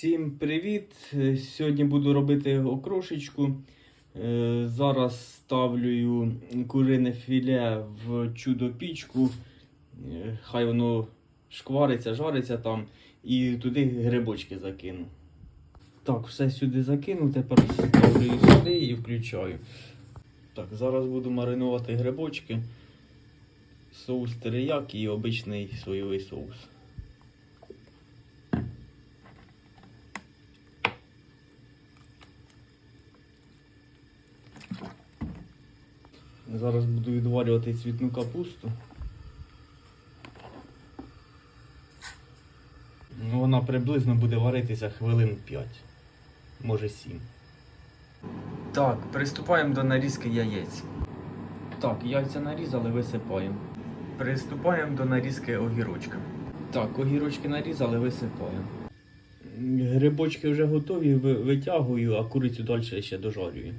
Всім привіт! Сьогодні буду робити окрошечку. Е, Зараз ставлю курине філе в чудо-пічку. Е, Хай воно шквариться, жариться там. І туди грибочки закину. Так, все сюди закину, тепер ставлю сюди і включаю. Так, зараз буду маринувати грибочки. Соус териякі і обичний соєвий соус. Зараз буду відварювати цвітну капусту. Вона приблизно буде варитися хвилин 5, може 7. Так, приступаємо до нарізки яєць. Так, яйця нарізали, висипаємо. Приступаємо до нарізки огірочка. Так, огірочки нарізали, висипаємо. Грибочки вже готові, витягую, а курицю далі ще дожарюю.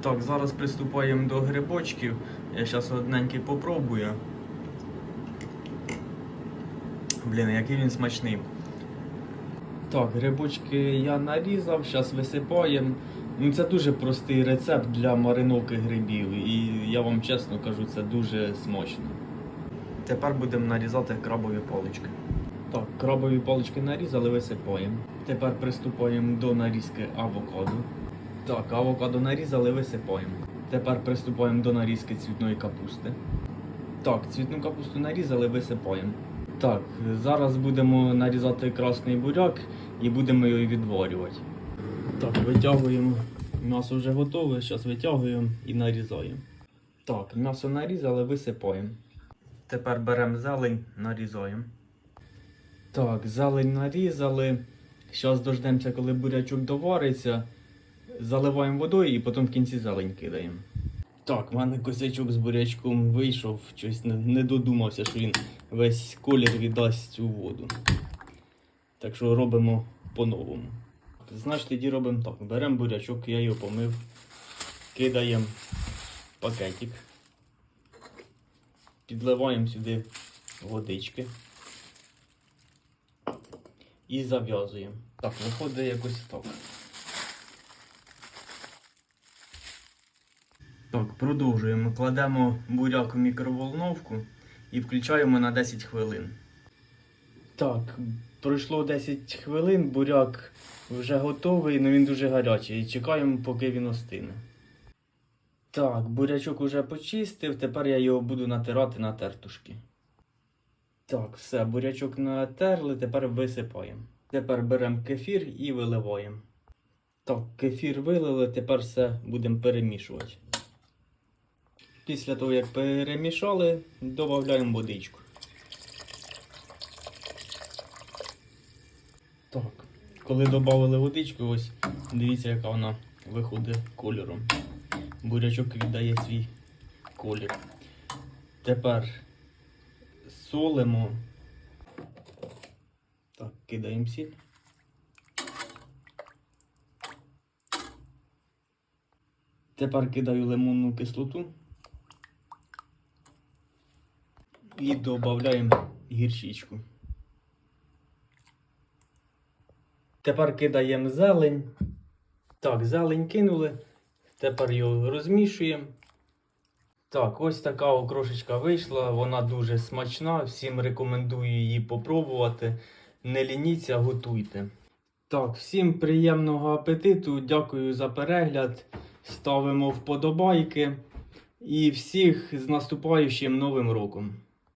Так, зараз приступаємо до грибочків. Я зараз одненький попробую. Блін, який він смачний. Так, грибочки я нарізав, зараз висипаємо. Ну, це дуже простий рецепт для мариновки грибів. І я вам чесно кажу, це дуже смачно. Тепер будемо нарізати крабові палички. Так, крабові палички нарізали, висипаємо. Тепер приступаємо до нарізки авокадо. Так, авокадо нарізали, висипаємо. Тепер приступаємо до нарізки цвітної капусти. Так, цвітну капусту нарізали, висипаємо. Так, зараз будемо нарізати красний буряк і будемо його відварювати. Так, витягуємо. М'ясо вже готове, зараз витягуємо і нарізаємо. Так, м'ясо нарізали, висипаємо. Тепер беремо зелень, нарізаємо. Так, зелень нарізали. Зараз дождемося, коли бурячок довариться. Заливаємо водою і потім в кінці зелень кидаємо. Так, в мене косячок з бурячком вийшов, щось не, не додумався, що він весь колір віддасть у воду. Так що робимо по-новому. Значить, тоді робимо так. Беремо бурячок, я його помив, кидаємо пакетик, підливаємо сюди водички і зав'язуємо. Так, виходить якось так. Продовжуємо. Кладемо буряк у мікроволновку і включаємо на 10 хвилин. Так, пройшло 10 хвилин, буряк вже готовий, але він дуже гарячий. Чекаємо, поки він остине. Так, бурячок уже почистив, тепер я його буду натирати на тертушки. Так, все, бурячок натерли, тепер висипаємо. Тепер беремо кефір і виливаємо. Так, кефір вилили, тепер все будемо перемішувати. Після того, як перемішали, додаємо водичку. Так, коли додали водичку, ось дивіться, яка вона виходить кольором. Бурячок віддає свій колір. Тепер солимо. Так, кидаємо сіль. Тепер кидаю лимонну кислоту. І додаємо гірчичку. Тепер кидаємо зелень. Так, зелень кинули. Тепер його розмішуємо. Так, ось така окрошечка вийшла. Вона дуже смачна. Всім рекомендую її попробувати. Не лініться, готуйте. Так, всім приємного апетиту. Дякую за перегляд. Ставимо вподобайки. І всіх з наступаючим новим роком.